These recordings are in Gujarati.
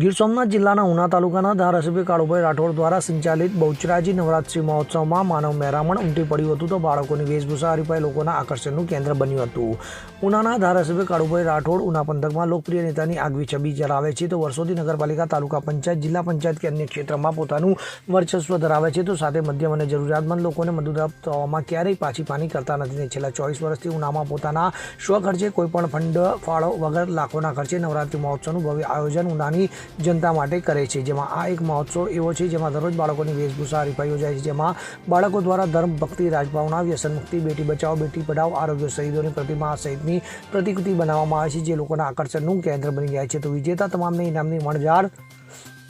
ગીર સોમનાથ જિલ્લાના ઉના તાલુકાના ધારાસભ્ય કાળુભાઈ રાઠોડ દ્વારા સંચાલિત બહુચરાજી નવરાત્રિ મહોત્સવમાં માનવ મહેરામણ ઉમટી પડ્યું હતું તો બાળકોની વેશભૂષા હરીફાઈ લોકોના આકર્ષણનું કેન્દ્ર બન્યું હતું. ઉનાના ધારાસભ્ય કાળુભાઈ રાઠોડ ઉના પંથકમાં લોકપ્રિય નેતાની આગવી છબી ધરાવે છે તો વર્ષોથી નગરપાલિકા, તાલુકા પંચાયત, જિલ્લા પંચાયત કે અન્ય ક્ષેત્રમાં પોતાનું વર્ચસ્વ ધરાવે છે તો સાથે મધ્યમ અને જરૂરિયાતમંદ લોકોને મદદરૂપ થવામાં ક્યારેય પાછી પાની કરતા નથી ને છેલ્લા ચોવીસ વર્ષથી ઉનામાં પોતાના સ્વખર્ચે કોઈપણ ફંડ, ફાળો વગર લાખોના ખર્ચે નવરાત્રી મહોત્સવનું ભવ્ય આયોજન ઉનાની જનતા માટે કરે છે. જેમાં આ એક મહોત્સવ એવો છે જેમાં દરરોજ બાળકોની વેશભૂષા હરીફાઈ યોજાય છે. જેમાં બાળકો દ્વારા ધર્મ, ભક્તિ, રાજભાવના વ્યસનમુક્તિ બેટી બચાવો, બેટી પઢાઓ, આરોગ્ય શહીદોની પ્રતિમા સહિતની પ્રતિકૃતિ બનાવવામાં આવે છે, જે લોકોના આકર્ષણનું કેન્દ્ર બની જાય છે. તો વિજેતા તમામને ઇનામની મણઝાર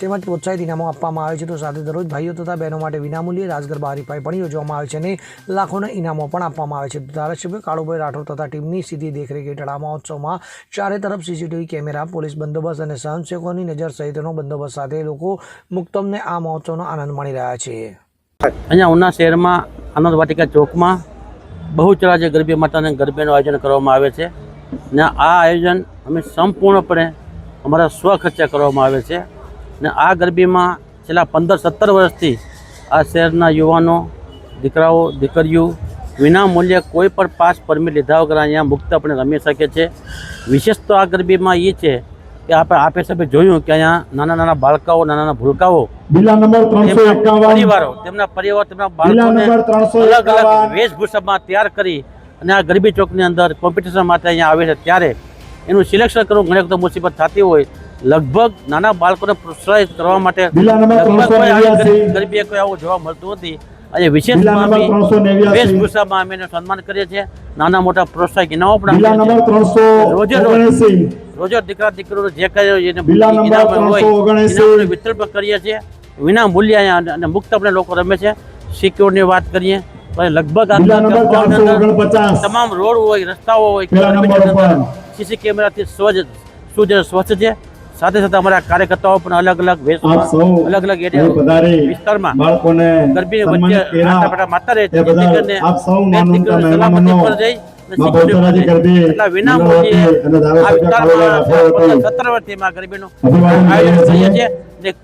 તેમજ પ્રોત્સાહિત ઇનામો આપવામાં આવે છે. તો સાથે દરરોજ ભાઈઓ તથા બહેનો માટે વિનામૂલ્યે રાજગરબા હરીફાઈ પણ યોજવામાં આવે છે અને લાખોના ઇનામો પણ આપવામાં આવે છે. ધારાસભ્ય કાળુભાઈ રાઠોડ તથા ટીમની સીધી દેખરેખ હેઠળ આ મહોત્સવમાં ચારે તરફ સીસીટીવી કેમેરા, પોલીસ બંદોબસ્ત અને સ્વયંસેવકોની નજર સહિતનો બંદોબસ્ત સાથે લોકો મુક્તમને આ મહોત્સવનો આનંદ માણી રહ્યા છે. અહીંયા ઉના શહેરમાં આનંદ વાટિકા ચોકમાં બહુચરા જે ગરબી માતાને ગરબીનું આયોજન કરવામાં આવે છે. ને આ આયોજન અમે સંપૂર્ણપણે અમારા સ્વખર્ચે કરવામાં આવે છે. ને આ ગરબીમાં છેલ્લા પંદર સત્તર વર્ષથી આ શહેરના યુવાનો દીકરાઓ દીકરીઓ વિના મૂલ્યે કોઈ પણ પાસ પરમિટ લીધા વગર અહીંયા મુક્તપણે રમી શકે છે વિશેષ તો આ ગરબીમાં એ છે કે આપણે આપે સાહેબે જોયું કે અહીંયા નાના નાના બાળકાઓ નાના નાના ભૂલકાઓ પરિવારો તેમના પરિવાર તેમના બાળકોને અલગ અલગ વેશભૂષામાં તૈયાર કરી અને આ ગરબી ચોકની અંદર કોમ્પિટિશન માટે અહીંયા આવે છે. ત્યારે એનું સિલેક્શન કરવું ઘણી વખત મુસીબત થતી હોય લગભગ નાના બાળકોને પ્રોત્સાહિત કરવા માટે ગરબીએ કોઈ આવું જોવા મળતું નથી. આજે વિશેષમાં અમે વેશભૂષામાં અમે એનું સન્માન કરીએ છીએ. નાના મોટા પ્રોત્સાહક ઇનામો પણ રોજે રોજ. ઓગણએંસી. દીકરા દીકરીઓ જે કરે એને ઇનામ હોય 379. વિતરણ પણ કરીએ છીએ. વિના મૂલ્ય અને મુક્ત આપણે લોકો રમે છે. સિક્યોરની વાત કરીએ. લગભગ તમામ રોડ હોય રસ્તાઓ હોય સીસી કેમેરાથી સ્વચ્છ સુજ સ્વચ્છ છે. સાથે સાથે અમારા કાર્યકર્તાઓ પણ અલગ અલગ વેશમાં અલગ અલગ વિસ્તારમાં ગરબી વચ્ચે કર્યા. આટા માતા રહે છે. જેથી કરીને સલામતી પર જઈ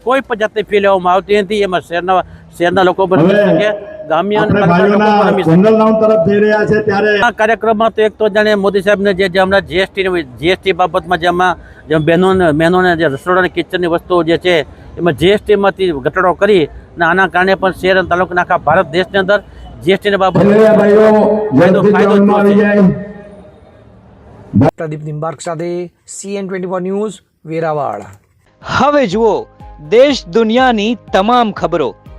કોઈ પણ જાતની ફી લેવામાં આવતી નથી. એમાં શહેરના શહેરના લોકો પણ તાલુકા આ કાર્યક્રમમાં તો એક તો જાણે મોદી સાહેબને જે જે હમણાં જીએસટી જીએસટી બાબતમાં જે બહેનોને બહેનોને જે કિચનની વસ્તુઓ જે છે એમાં જીએસટીમાંથી ઘટાડો કરી અને આના કારણે પણ શહેર અને તાલુકાના આખા ભારત દેશની અંદર જીએસટીની બાબત પ્રદીપ નિંબાર્ક સાથે CN twenty four news Veravad હવે જુઓ દેશ દુનિયાની તમામ ખબરો.